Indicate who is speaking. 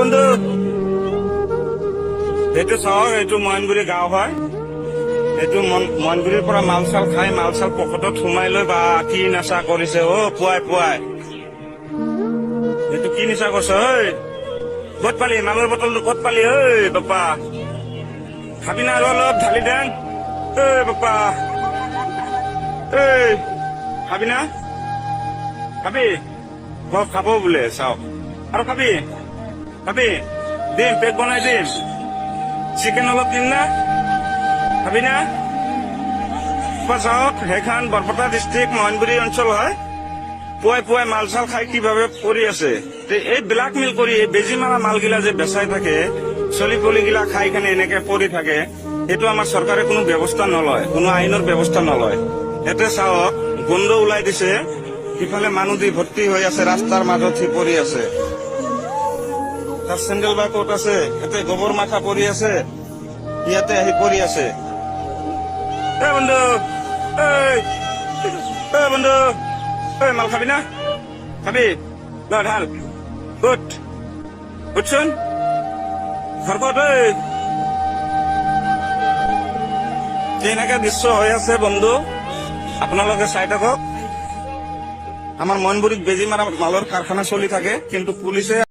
Speaker 1: বন্ধু। এইটো চাওক এইটো মইনগুৰি গাঁও হয়। এইটো মইনগুৰিৰ পৰা মাল চাল খাই মাল চাল পকেটত সোমাই লৈ বা কি নেচা কৰিছে অ পুৱাই পুৱাই। এইটো কি নিচা কৰিছ ঐ। ক'ত পালি মালৰ বটলটো ক'ত পালি ঐ বাপ্পা? খাবি না আৰু অলপ ঢালি দেন ঐ বাপ্পা। ঐ খাবি না? খাবি? খাব বোলে চাওক। আৰু খাবি? খাবি দিম পেক বনাই দিম চিকেন অলপ দিম না? খাবি না? চাওক সেইখন বৰপেটা ডিষ্ট্ৰিক্ট মইনগুৰি অঞ্চল হয়। পুৱাই পুৱাই মাল চাল খাই কিভাৱে পৰি আছে। এই ব্লাক মিল কৰি, এই বেজী মাৰা মালগিলা যে বেচাই থাকে, চলি পলিগিলা খাই কেনে এনেকে পৰি থাকে, সেইটো আমাৰ চৰকাৰে কোনো ব্যৱস্থা নলয়, কোনো আইনৰ ব্যৱস্থা নলয়। ইয়াতে চাওক, গোন্ধ ওলাই দিছে সিফালে মানুহ দি ভৰ্তি হৈ আছে, ৰাস্তাৰ মাজত সি পৰি আছে। তাৰ চেণ্ডেল বা ক'ত আছে ইয়াতে গোবৰ মাখা পৰি আছে, ইয়াতে আহি পৰি আছে। এ বন্ধু, এই, এ বন্ধু, এই মাল খাবি না? খাবি? ল ঢাল। উঠ। উঠছোন ঐ এনেকে দৃশ্য হৈ আছে, বন্ধু? আপোনালোকে চাই থাকক। আমাৰ মইনবুৰীত বেজী মাৰা মালৰ কাৰখানা চলি থাকে, কিন্তু পুলিচে